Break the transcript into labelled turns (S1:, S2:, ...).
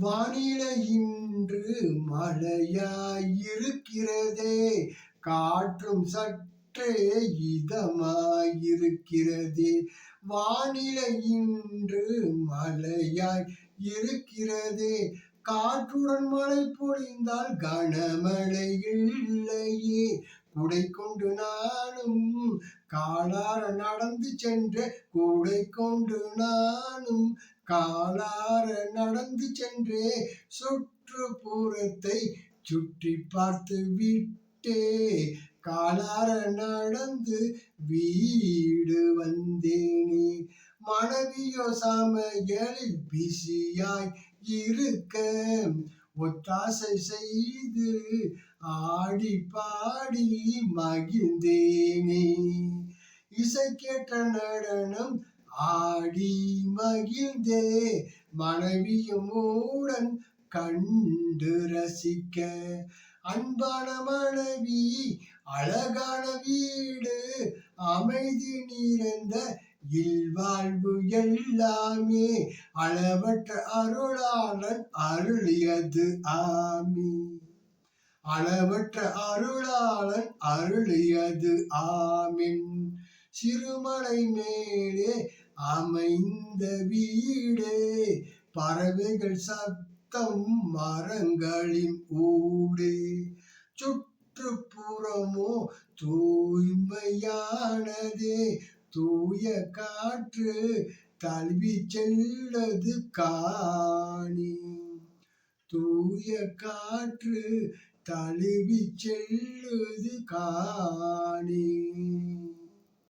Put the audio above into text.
S1: வானிலை இன்று மழையாயிருக்கிறதே காற்றும் சற்றே இதமாயிருக்கிறதே. வானிலை இன்று மழையாய் இருக்கிறதே காற்றுடன் மழை பொழிந்தால் கனமழை இல்லையே. குடை கொண்டு நானும் காலார நடந்து சென்ற கூடை கொண்டு நானும் காலார நடந்து சென்றே சுற்றுப்புறத்தை சுற்றி பார்த்து விட்டே. காலார நடந்து வீடு வந்தேனே. மனைவியோ சமையலில் பிஸியாய் இருக்க ஒத்தாசை செய்து ஆடி பாடி மகிழ்ந்தேனே. இசை கேட்ட நடனம் ஆடி மகிழ்ந்தே மனைவியும் மூடன் கண்டு ரசிக்க. அன்பான மனைவி அழகான வீடு அமைதி நிறைந்த இல்வாழ்வு எல்லாமே அளவற்ற அருளாளன் அருளியது ஆமி. அளவற்ற அருளாளன் அருளியது ஆமின். சிறுமலை மேலே அமைந்த வீடே பறவைகள் சத்தம் மரங்களின் ஊடே. சுற்றுப்புறமோ தூய்மையானதே தூய காற்று தழுவி செல்லது காணி. தூய காற்று தழுவி செல்லுது காணி.